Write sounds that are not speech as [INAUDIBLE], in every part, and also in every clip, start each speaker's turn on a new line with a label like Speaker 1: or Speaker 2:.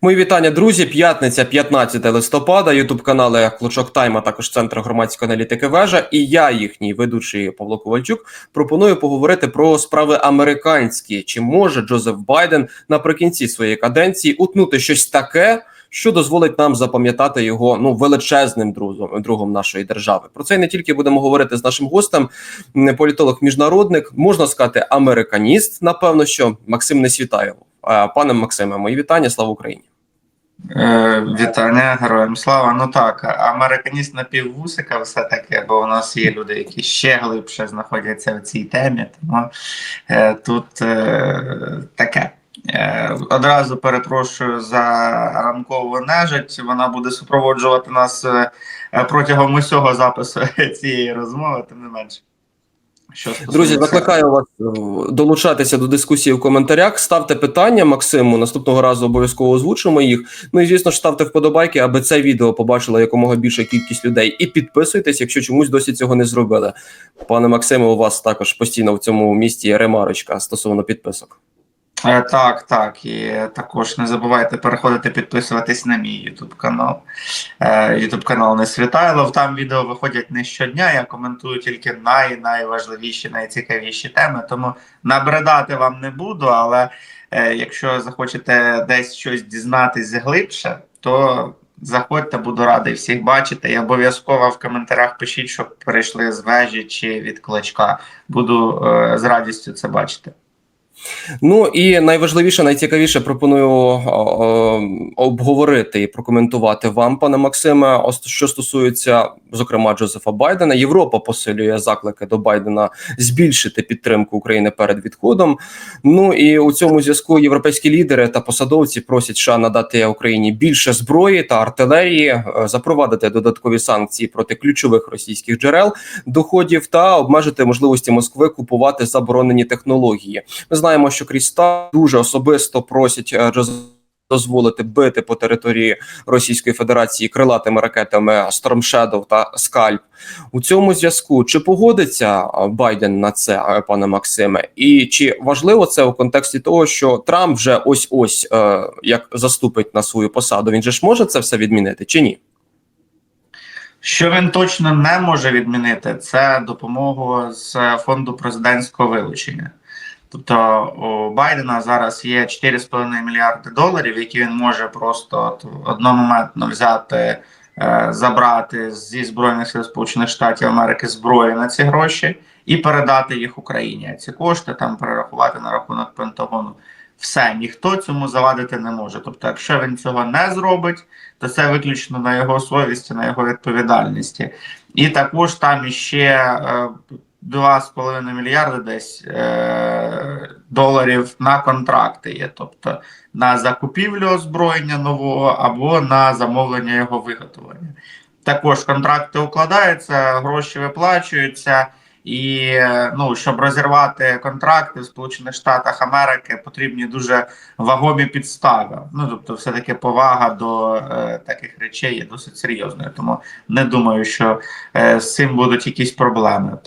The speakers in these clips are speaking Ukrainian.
Speaker 1: Мої вітання, друзі. П'ятниця, 15 листопада. Ютуб канали Клочок Тайм, а також Центр громадської аналітики Вежа. І я, їхній ведучий Павло Ковальчук, пропоную поговорити про справи американські. Чи може Джозеф Байден наприкінці своєї каденції утнути щось таке, що дозволить нам запам'ятати його ну величезним другом, другом нашої держави? Про це не тільки будемо говорити з нашим гостем, політолог міжнародник, можна сказати, американіст. Напевно, що Максим Несвітаєв. Е, Пане Максиме, мої вітання, слава Україні.
Speaker 2: Е, Вітання героям слава. Ну так, американіст напіввусика все таки, бо у нас є люди, які ще глибше знаходяться в цій темі. Тому е, тут е, таке. Е, одразу перепрошую за ранкову нежить. Вона буде супроводжувати нас е, протягом усього запису [LAUGHS] цієї розмови, тим не менше. Що
Speaker 1: Друзі, закликаю вас е, долучатися до дискусії в коментарях. Ставте питання Максиму. Наступного разу обов'язково озвучимо їх. Ну і звісно ж ставте вподобайки, аби це відео побачила якомога більша кількість людей. І підписуйтесь, якщо чомусь досі цього не зробили. Пане Максиме, у вас також постійно в цьому місті ремарочка стосовно підписок.
Speaker 2: Е, Так, так. І також не забувайте переходити, підписуватись на мій YouTube канал. Е, YouTube канал не Світайлов. Там відео виходять не щодня. Я коментую тільки най найважливіші, найцікавіші теми. Тому набридати вам не буду. Але е, якщо захочете десь щось дізнатись глибше, то заходьте, буду радий всіх бачити. І обов'язково в коментарях пишіть, щоб перейшли з вежі чи від клочка. Буду з радістю це бачити.
Speaker 1: Ну і найважливіше, найцікавіше пропоную обговорити і прокоментувати вам, пане Максиме. Що стосується зокрема Джозефа Байдена, Європа посилює заклики до Байдена збільшити підтримку України перед відходом. Ну і у цьому зв'язку європейські лідери та посадовці просять США надати Україні більше зброї та артилерії, е, запровадити додаткові санкції проти ключових російських джерел доходів та обмежити можливості Москви купувати заборонені технології. Ми знаємо, що Кріста дуже особисто просять е, дозволити бити по території Російської Федерації крилатими ракетами Storm Shadow та Скальп. У цьому зв'язку чи погодиться е, Байден на це, е, пане Максиме, і чи важливо це у контексті того, що Трамп вже ось ось е, як заступить на свою посаду? Він же ж може це все відмінити чи ні?
Speaker 2: Що він точно не може відмінити, це допомогу з фонду президентського вилучення. Тобто у Байдена зараз є 4,5 мільярди доларів, які він може просто одномоментно взяти, е, забрати зі збройних сил Сполучених Штатів Америки зброю на ці гроші і передати їх Україні. Ці кошти там перерахувати на рахунок Пентагону. Все, ніхто цьому завадити не може. Тобто, якщо він цього не зробить, то це виключно на його совісті, на його відповідальності. І також там іще е, 2,5 мільярди десь е, доларів на контракти є, тобто на закупівлю озброєння нового або на замовлення його виготовлення. Також контракти укладаються, гроші виплачуються. І е, ну, щоб розірвати контракти в Сполучених Штатах Америки, потрібні дуже вагомі підстави. Ну тобто, все таки повага до е, таких речей є досить серйозною. Тому не думаю, що е, з цим будуть якісь проблеми.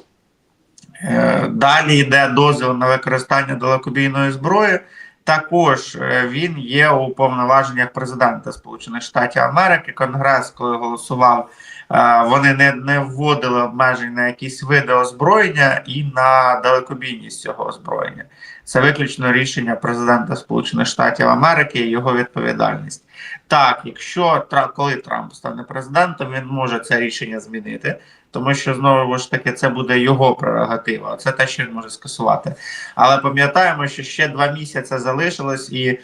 Speaker 2: Е, Далі йде дозвіл на використання далекобійної зброї. Також е, він є у повноваженнях президента Сполучених Штатів Америки. Конгрес, коли голосував, е, вони не, не вводили обмежень на якісь види озброєння і на далекобійність цього озброєння. Це виключно рішення президента Сполучених Штатів Америки і його відповідальність. Так, якщо коли Трамп стане президентом, він може це рішення змінити тому що знову ж таки це буде його прерогатива. Це те, що він може скасувати. Але пам'ятаємо, що ще два місяці залишилось, і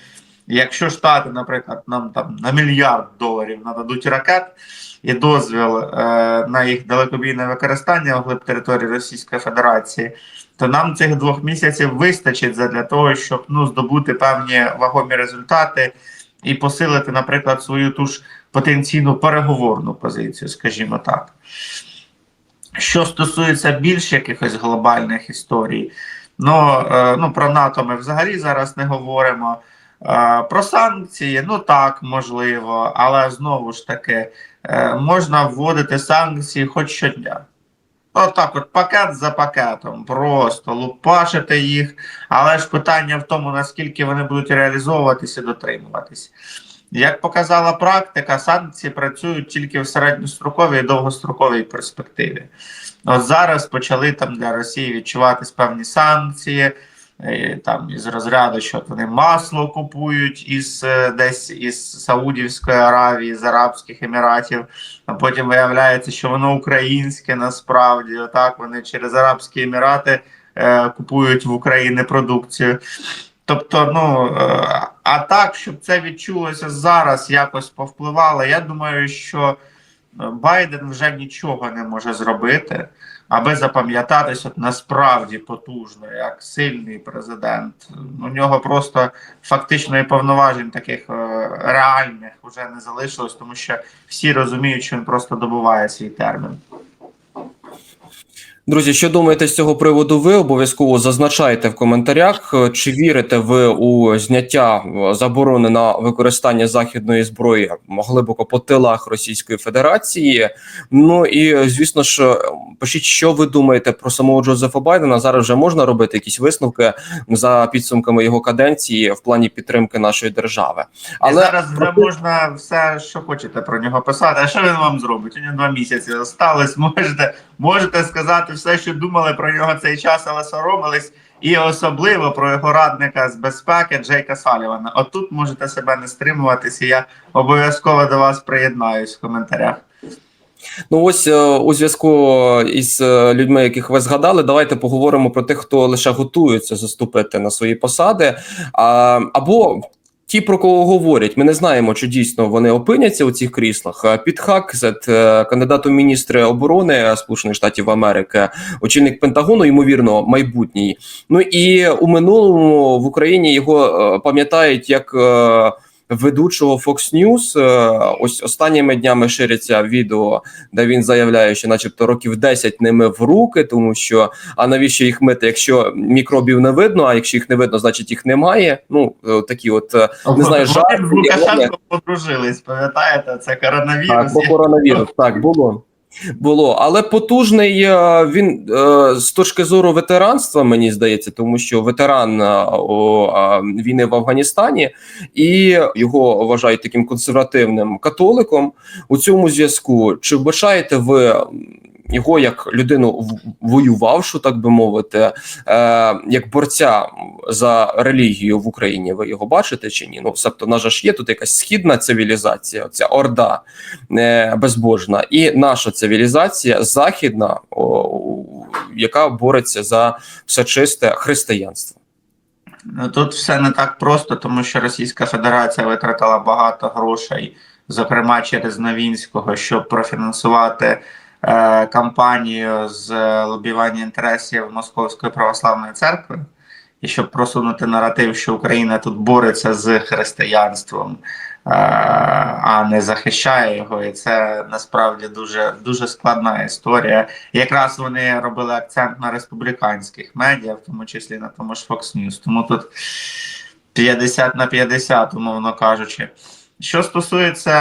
Speaker 2: якщо штати, наприклад, нам там на мільярд доларів нададуть ракет і дозвіл е, на їх далекобійне використання вглиб території Російської Федерації. То нам цих двох місяців вистачить для того, щоб ну здобути певні вагомі результати і посилити, наприклад, свою ту ж потенційну переговорну позицію, скажімо так. Що стосується більш якихось глобальних історій, ну, е, ну про НАТО ми взагалі зараз не говоримо. Е, Про санкції, ну так, можливо, але знову ж таки е, можна вводити санкції хоч щодня. Отак, от пакет за пакетом, просто лупашити їх, але ж питання в тому, наскільки вони будуть реалізовуватися і дотримуватись. Як показала практика, санкції працюють тільки в середньостроковій і довгостроковій перспективі. От зараз почали там для Росії відчуватись певні санкції, е, там із розряду, що вони масло купують із е, десь із Саудівської Аравії, з Арабських Еміратів. А потім виявляється, що воно українське насправді. Отак вони через Арабські Емірати е, купують в Україні продукцію. Тобто, ну е, а так, щоб це відчулося зараз, якось повпливало. Я думаю, що е, Байден вже нічого не може зробити, аби запам'ятатись от насправді потужно, як сильний президент. У нього просто фактично і повноважень таких е, реальних вже не залишилось, тому що всі розуміють, що він просто добуває свій термін.
Speaker 1: Друзі, що думаєте з цього приводу? Ви обов'язково зазначайте в коментарях, е, чи вірите ви у зняття е, заборони на використання західної зброї глибоко по тилах Російської Федерації. Ну і звісно ж, е, пишіть, що ви думаєте про самого Джозефа Байдена. Зараз вже можна робити якісь висновки за підсумками його каденції в плані підтримки нашої держави.
Speaker 2: Але
Speaker 1: Але
Speaker 2: зараз вже можна все, що хочете про нього писати. А що він вам зробить? У нього два місяці залишилось. [LAUGHS] Можете, можете сказати все, що думали про нього цей час, але соромились. І особливо про його радника з безпеки Джейка Салівана. Отут можете себе не стримуватися. Я обов'язково до вас приєднаюсь в коментарях.
Speaker 1: Ну ось е, у зв'язку із е, людьми, яких ви згадали, давайте поговоримо про тих, хто лише готується заступити на свої посади, або ті, про кого говорять. Ми не знаємо, чи дійсно вони опиняться у цих кріслах. Під Хаксет, е, кандидат у міністри оборони Сполучених Штатів Америки, очільник Пентагону, ймовірно, майбутній. Ну і у минулому в Україні його е, пам'ятають як. Ведучого Fox News, Е, ось останніми днями шириться відео, де він заявляє, що, начебто, років 10 не мив руки, тому що а навіщо їх мити, якщо мікробів не видно, а якщо їх не видно, значить їх немає. Ну е, такі, от е, не знаю, жарти,
Speaker 2: Лукашенко подружились, пам'ятаєте? Це коронавірус.
Speaker 1: так, по коронавірус так було. Було, але потужний е, він е, з точки зору ветеранства, мені здається, тому що ветеран е, війни в Афганістані і його вважають таким консервативним католиком. У цьому зв'язку чи вбачаєте ви його як людину воювавшу, так би мовити, е, як борця за релігію в Україні? Ви його бачите чи ні? Ну, себто, в нас ж є тут якась східна цивілізація, ця орда е, безбожна, і наша цивілізація західна, яка бореться за все чисте християнство.
Speaker 2: Ну, Тут все не так просто, тому що Російська Федерація витратила багато грошей, зокрема через Новінського, щоб профінансувати кампанію з е, лобіювання інтересів Московської православної церкви, і щоб просунути наратив, що Україна тут бореться з християнством, е, а не захищає його. І це насправді дуже, дуже складна історія. Якраз вони робили акцент на республіканських медіа, в тому числі на тому ж Fox News. Тому тут 50 на 50, умовно кажучи. Що стосується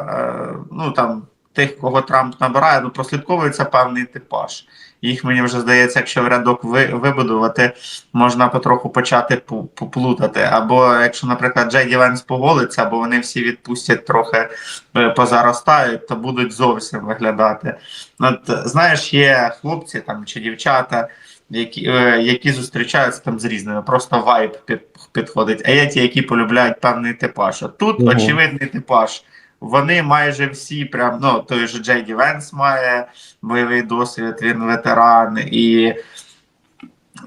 Speaker 2: е, ну там тих, кого Трамп набирає, ну прослідковується певний типаж. Їх мені вже здається, якщо в рядок ви, вибудувати, можна потроху почати поплутати. Або якщо, наприклад, Джей Венс поголиться, або вони всі відпустять трохи е, позаростають, то будуть зовсім виглядати. От знаєш, є хлопці там чи дівчата, які, е, які зустрічаються там з різними, просто вайб під, підходить. А є ті, які полюбляють певний типаж. От тут
Speaker 1: Мгм.
Speaker 2: очевидний типаж. Вони майже всі, прям ну той же Джей Ді Венс має бойовий досвід, він ветеран, і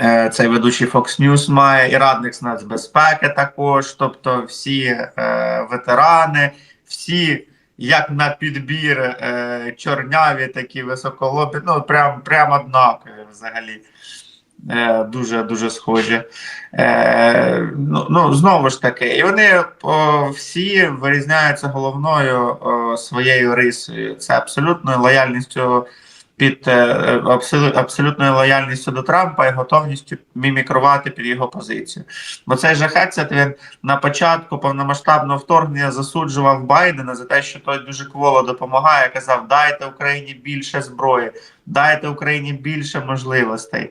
Speaker 2: е, цей ведучий Fox News має, і радник з нацбезпеки також. Тобто всі е, ветерани, всі як на підбір е, чорняві, такі високолобі, ну прям, прям однакові взагалі. Е, дуже дуже схожі. Е, ну, ну, знову ж таки, і вони о, всі вирізняються головною о, своєю рисою. Це абсолютною лояльністю під е, абсолютною лояльністю до Трампа і готовністю мімікрувати під його позицію. Бо цей же Хетцет, він на початку повномасштабного вторгнення засуджував Байдена за те, що той дуже кволо допомагає, казав: дайте Україні більше зброї, дайте Україні більше можливостей.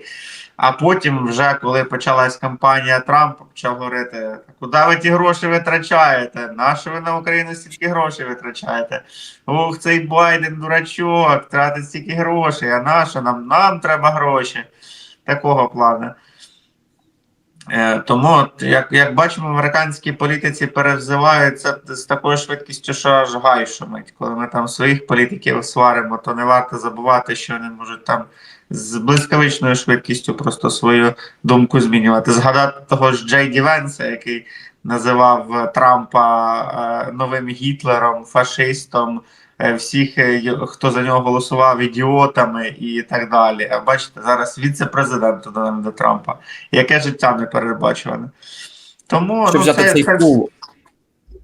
Speaker 2: А потім, вже коли почалась кампанія Трампа, почав говорити: куди ви ті гроші витрачаєте? На що ви на Україну стільки грошей витрачаєте? Ох, цей Байден дурачок, тратить стільки грошей, а на що нам? Нам треба гроші. Такого плану. Е, Тому, як, як бачимо, в американській політиці перевзиваються з такою швидкістю, що аж гай шумить. Коли ми там своїх політиків сваримо, то не варто забувати, що вони можуть там з блискавичною швидкістю просто свою думку змінювати. Згадати того ж Джей Ді Венса, який називав Трампа е, новим Гітлером, фашистом, е, всіх, е, хто за нього голосував, ідіотами і так далі. А бачите, зараз віце-президент Дональда Трампа. Яке життя не передбачуване. Тому
Speaker 1: Якщо
Speaker 2: ну, це,
Speaker 1: цей
Speaker 2: це,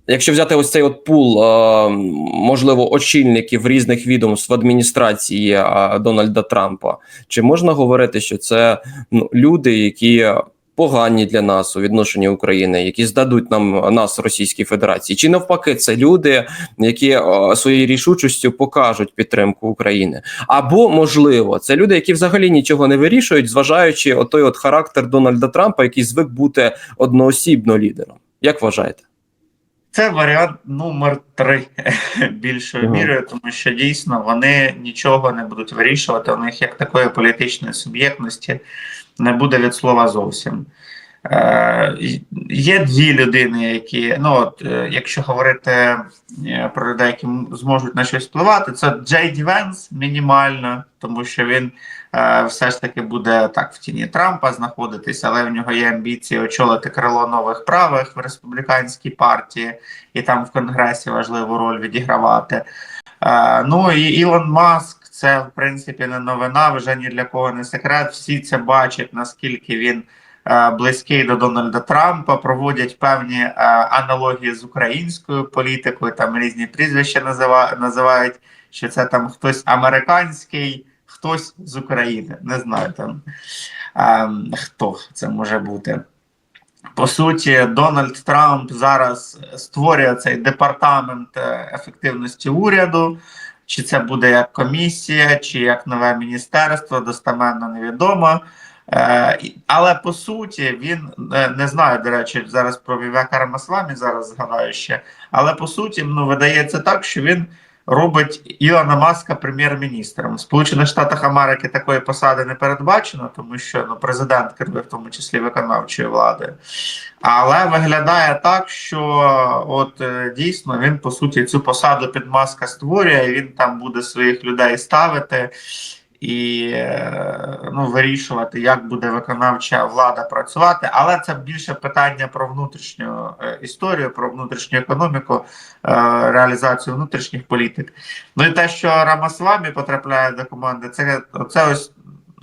Speaker 1: якщо взяти ось цей от пул, е, можливо, очільників різних відомств в адміністрації е, Дональда Трампа, чи можна говорити, що це ну, люди, які погані для нас у відношенні України, які здадуть нам нас Російській Федерації, чи навпаки, це люди, які е, своєю рішучістю покажуть підтримку України, або можливо, це люди, які взагалі нічого не вирішують, зважаючи отой от характер Дональда Трампа, який звик бути одноосібно лідером. Як вважаєте?
Speaker 2: Це варіант номер три [LAUGHS] більшою мірою, тому що дійсно вони нічого не будуть вирішувати. У них як такої політичної суб'єктності не буде від слова зовсім. Е, є дві людини, які, ну от, е, якщо говорити е, про людей, які зможуть на щось впливати, це Джей Ді Венс мінімально, тому що він все ж таки буде так в тіні Трампа знаходитися, але в нього є амбіції очолити крило нових правих в республіканській партії, і там в Конгресі важливу роль відігравати. Ну і Ілон Маск, це в принципі не новина, вже ні для кого не секрет. Всі це бачать, наскільки він близький до Дональда Трампа, проводять певні е, аналогії з українською політикою, там різні прізвища називають, що це там хтось американський, хтось з України. Не знаю там е, хто це може бути. По суті, Дональд Трамп зараз створює цей департамент е, ефективності уряду. Чи це буде як комісія, чи як нове міністерство, достеменно невідомо. Е, але по суті, він е, не знаю, до речі, зараз про Вівека Рамасвамі зараз згадаю ще. Але по суті, ну видається так, що він робить Ілона Маска прем'єр-міністром. В Сполучених Штатах Америки такої посади не передбачено, тому що ну, президент керує в тому числі виконавчою владою. Але виглядає так, що от е, дійсно він по суті цю посаду під маска створює, і він там буде своїх людей ставити і е, ну, вирішувати, як буде виконавча влада працювати. Але це більше питання про внутрішню е, історію, про внутрішню економіку, е, реалізацію внутрішніх політик. Ну і те, що Рамасвамі потрапляє до команди, це, це ось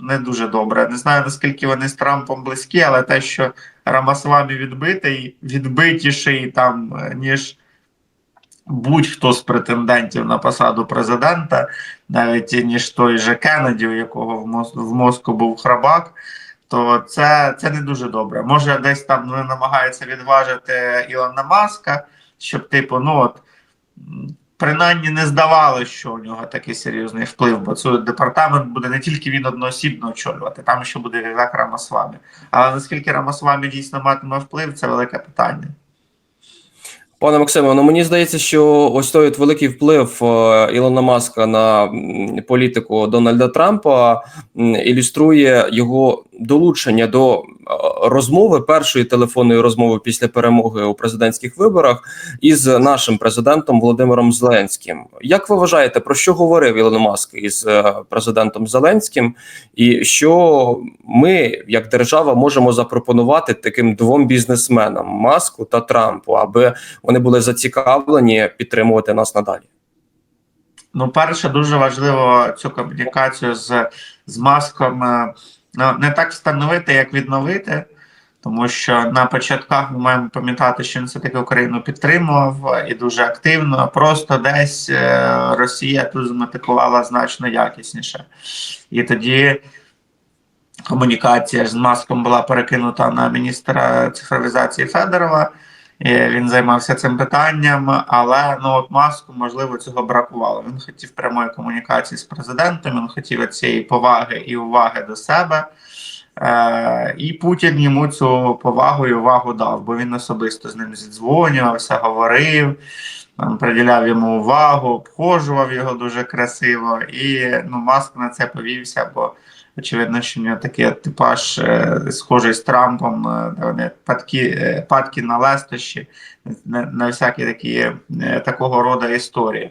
Speaker 2: не дуже добре. Не знаю наскільки вони з Трампом близькі, але те, що Рамасвамі відбитий, відбитіший там, ніж будь-хто з претендентів на посаду президента, навіть ніж той же Кеннеді, у якого в, мозку, в мозку був храбак. То це, це не дуже добре. Може, десь там вони намагаються відважити Ілона Маска, щоб, типу, ну от принаймні не здавалося, що у нього такий серйозний вплив, бо цей департамент буде не тільки він одноосібно очолювати, там ще буде Вівек Рамасвамі. Але наскільки Рамасвамі дійсно матиме вплив, це велике питання.
Speaker 1: Пане Максиме, ну мені здається, що ось той от великий вплив е, Ілона Маска на політику Дональда Трампа ілюструє його долучення до розмови першої телефонної розмови після перемоги у президентських виборах із нашим президентом Володимиром Зеленським. Як ви вважаєте, про що говорив Ілон Маск із е, президентом Зеленським, і що ми, як держава, можемо запропонувати таким двом бізнесменам Маску та Трампу, аби вони були зацікавлені підтримувати нас надалі.
Speaker 2: Ну, перше, дуже важливо цю комунікацію з, з маском е, не так встановити, як відновити. Тому що на початках ми маємо пам'ятати, що він все таки Україну підтримував е, і дуже активно. Просто десь е, Росія тут змотикувала значно якісніше. І тоді комунікація з маском була перекинута на міністра цифровізації Федорова. Він займався цим питанням. Але ну от маску можливо цього бракувало. Він хотів прямої комунікації з президентом. Він хотів цієї поваги і уваги до себе. Е, І Путін йому цю повагу і увагу дав, бо він особисто з ним зідзвонювався, говорив, там, приділяв йому увагу, обхожував його дуже красиво. І ну, Маск на це повівся, бо очевидно, що в нього такий типаж е, схожий з Трампом, де вони падки, е, падки на лестощі, на, всякі такі е, такого роду історії.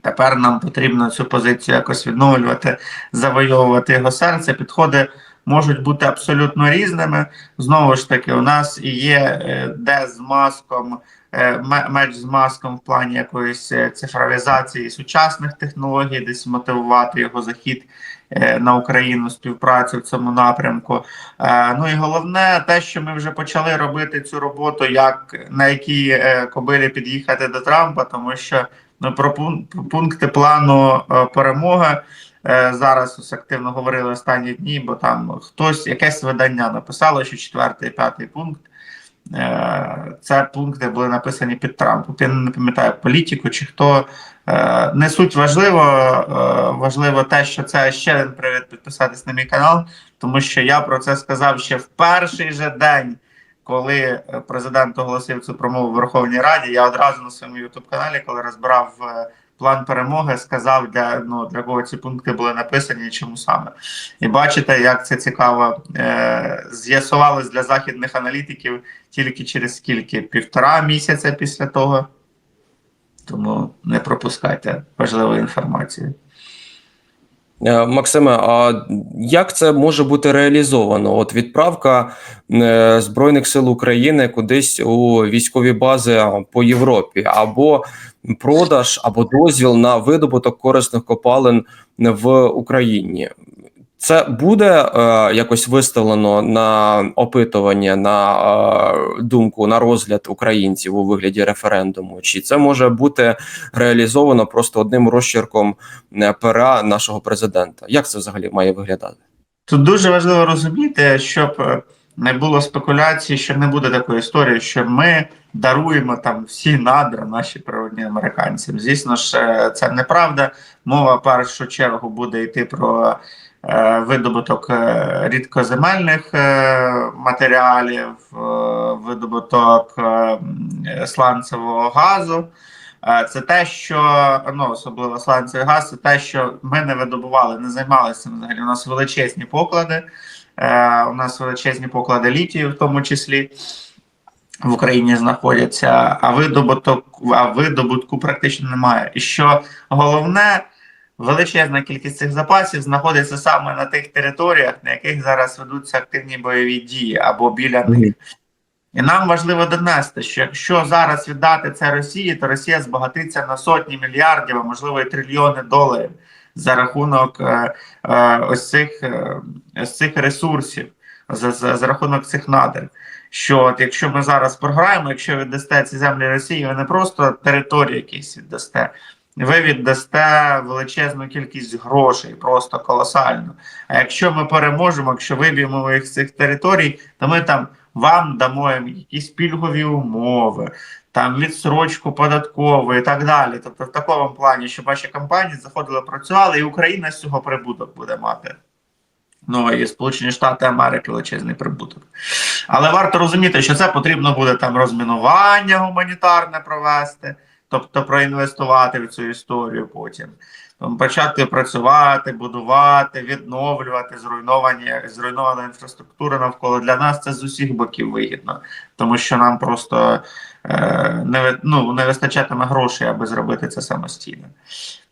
Speaker 2: Тепер нам потрібно цю позицію якось відновлювати, завойовувати його серце. Підходи можуть бути абсолютно різними. Знову ж таки, у нас і є де з маском, меч з маском в плані якоїсь цифровізації сучасних технологій, десь мотивувати його захід на Україну, співпрацю в цьому напрямку. Е, Ну і головне, те, що ми вже почали робити цю роботу, як на якій е, кобилі під'їхати до Трампа, тому що ну, про пункти плану е, перемоги. Е, Зараз ось активно говорили останні дні, бо там хтось, якесь видання написало, що четвертий, п'ятий пункт. Е, Це пункти були написані під Трампом. Я не пам'ятаю політику чи хто. Е, Не суть важливо. е, Важливо те, що це ще один привід підписатись на мій канал, тому що я про це сказав ще в перший же день, коли президент оголосив цю промову в Верховній Раді. Я одразу на своєму ютуб каналі, коли розбирав план перемоги, сказав, для, ну, для кого ці пункти були написані і чому саме. І бачите, як це цікаво е, з'ясувалось для західних аналітиків тільки через скільки? Півтора місяця після того. Тому не пропускайте важливу інформацію.
Speaker 1: Е, Максиме, а як це може бути реалізовано? От відправка е, Збройних сил України кудись у військові бази по Європі, або продаж, або дозвіл на видобуток корисних копалин в Україні. Це буде е, якось виставлено на опитування, на е, думку, на розгляд українців у вигляді референдуму? Чи це може бути реалізовано просто одним розчерком е, пера нашого президента? Як це взагалі має виглядати?
Speaker 2: Тут дуже важливо розуміти, щоб е, не було спекуляцій, що не буде такої історії, що ми даруємо там всі надра наші природні американцям. Звісно ж, е, це неправда. Мова в першу чергу буде йти про е, видобуток е, рідкоземельних е, матеріалів, е, видобуток е, сланцевого газу. Е, Це те, що ну, особливо сланцевий газ, це те, що ми не видобували, не займалися цим взагалі. У нас величезні поклади. Е, у нас величезні поклади літію, в тому числі в Україні знаходяться, а видобуток, а видобутку практично немає. І що головне, величезна кількість цих запасів знаходиться саме на тих територіях, на яких зараз ведуться активні бойові дії або біля них. І нам важливо донести, що якщо зараз віддати це Росії, то Росія збагатиться на сотні мільярдів, а можливо і трильйони доларів за рахунок е, е, ось цих е, ось цих ресурсів, за, за, за рахунок цих надр. Що от якщо ми зараз програємо, якщо віддасте ці землі Росії, ви не просто територію якісь віддасте, ви віддасте величезну кількість грошей, просто колосально. А якщо ми переможемо, якщо виб'ємо їх з цих територій, то ми там вам дамо якісь пільгові умови, там відсрочку податкову і так далі. Тобто, в такому плані, щоб ваші компанії заходили, працювали, і Україна з цього прибуток буде мати. Ну і Сполучені Штати Америки величезний прибуток. Але варто розуміти, що це потрібно буде там розмінування гуманітарне провести, тобто проінвестувати в цю історію потім. Почати працювати, будувати, відновлювати зруйновані зруйнована інфраструктура навколо для нас це з усіх боків вигідно, тому що нам просто е, не ну, не вистачатиме грошей, аби зробити це самостійно.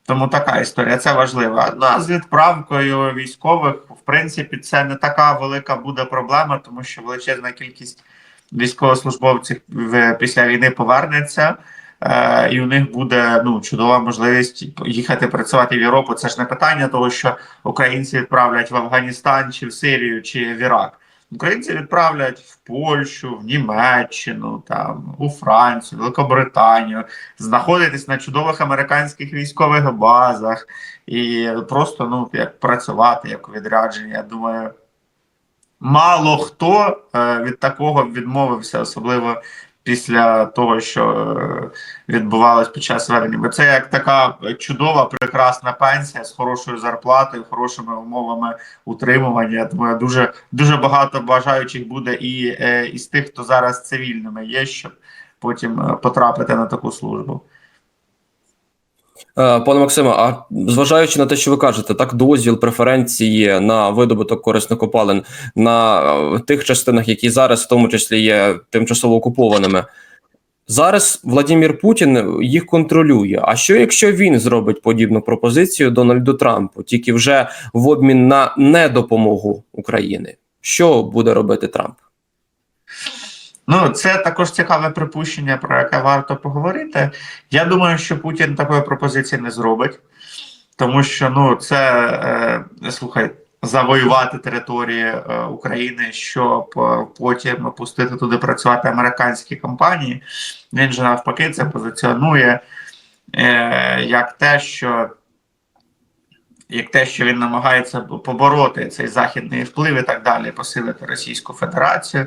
Speaker 2: Тому така історія, це важливо. Ну, а з відправкою військових, в принципі, це не така велика буде проблема, тому що величезна кількість військовослужбовців після війни повернеться. Е, і у них буде ну чудова можливість їхати працювати в Європу. Це ж не питання того, що українці відправлять в Афганістан чи в Сирію чи в Ірак. Українці відправлять в Польщу, в Німеччину, там у Францію, Великобританію, знаходитись на чудових американських військових базах і просто ну як працювати, як у відрядженні. Я думаю, мало хто е, від такого відмовився, особливо після того, що е, відбувалось під час вернення. Бо це як така чудова, прекрасна пенсія з хорошою зарплатою, хорошими умовами утримування. Я дуже дуже багато бажаючих буде і е, із тих, хто зараз цивільними є, щоб потім е, потрапити на таку службу.
Speaker 1: Е, Пане Максиме, а зважаючи на те, що ви кажете, так дозвіл преференції на видобуток корисних копалин на е, тих частинах, які зараз в тому числі є тимчасово окупованими. Зараз Владимир Путін їх контролює. А що якщо він зробить подібну пропозицію Дональду Трампу, тільки вже в обмін на недопомогу України? Що буде робити Трамп?
Speaker 2: Ну, це також цікаве припущення, про яке варто поговорити. Я думаю, що Путін такої пропозиції не зробить, тому що ну, це е, слухай, завоювати території е, України, щоб е, потім пустити туди працювати американські компанії. Він же навпаки це позиціонує е, як те, що. Як те, що він намагається побороти цей західний вплив і так далі, посилити Російську Федерацію.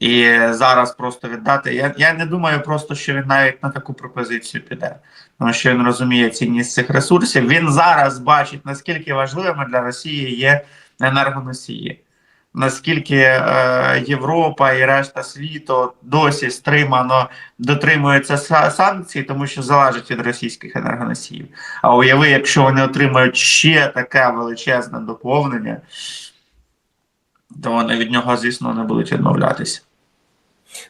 Speaker 2: І зараз просто віддати. Я я не думаю просто, що він навіть на таку пропозицію піде, тому що він розуміє цінність цих ресурсів. Він зараз бачить, наскільки важливими для Росії є енергоносії, наскільки е, Європа і решта світу досі стримано дотримуються санкцій, тому що залежить від російських енергоносіїв. А уяви, якщо вони отримають ще таке величезне доповнення, то вони від нього, звісно, не будуть відмовлятися.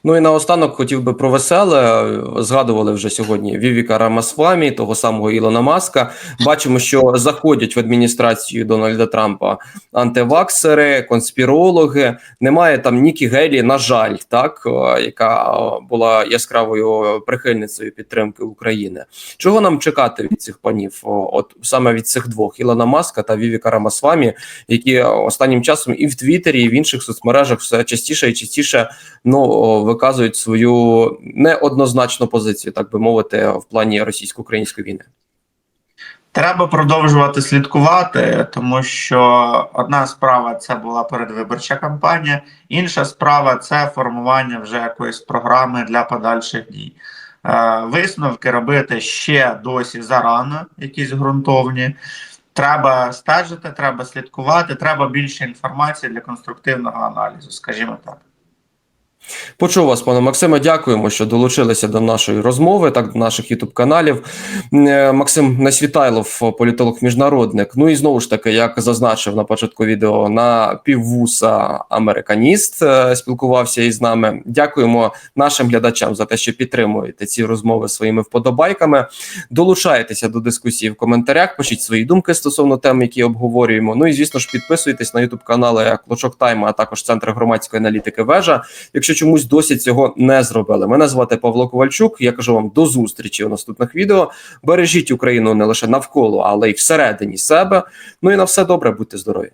Speaker 1: Ну і наостанок хотів би про веселе. Згадували вже сьогодні Вівіка Рамасвамі, того самого Ілона Маска. Бачимо, що заходять в адміністрацію Дональда Трампа антиваксери, конспірологи. Немає там Нікі Гелі, на жаль, так яка була яскравою прихильницею підтримки України. Чого нам чекати від цих панів? От саме від цих двох Ілона Маска та Вівіка Рамасвамі, які останнім часом і в Твіттері, і в інших соцмережах все частіше і частіше ну виказують свою неоднозначну позицію, так би мовити, в плані російсько-української війни.
Speaker 2: Треба продовжувати слідкувати, тому що одна справа це була передвиборча кампанія, інша справа це формування вже якоїсь програми для подальших дій. Е, висновки робити ще досі зарано, якісь ґрунтовні. Треба стежити, треба слідкувати, треба більше інформації для конструктивного аналізу, скажімо так.
Speaker 1: Почув вас, пане Максиме. Дякуємо, що долучилися до нашої розмови, так до наших ютуб каналів. Максим Насвітайлов, політолог міжнародник. Ну і знову ж таки, як зазначив на початку відео, на піввуса американіст е, спілкувався із нами. Дякуємо нашим глядачам за те, що підтримуєте ці розмови своїми вподобайками. Долучайтеся до дискусії в коментарях, пишіть свої думки стосовно тем, які обговорюємо. Ну і звісно ж, підписуйтесь на ютуб канали Клочок Тайма, а також Центр громадської аналітики Вежа. Якщо чомусь досі цього не зробили. Мене звати Павло Ковальчук. Я кажу вам до зустрічі у наступних відео. Бережіть Україну не лише навколо, але й всередині себе. Ну і на все добре, будьте здорові.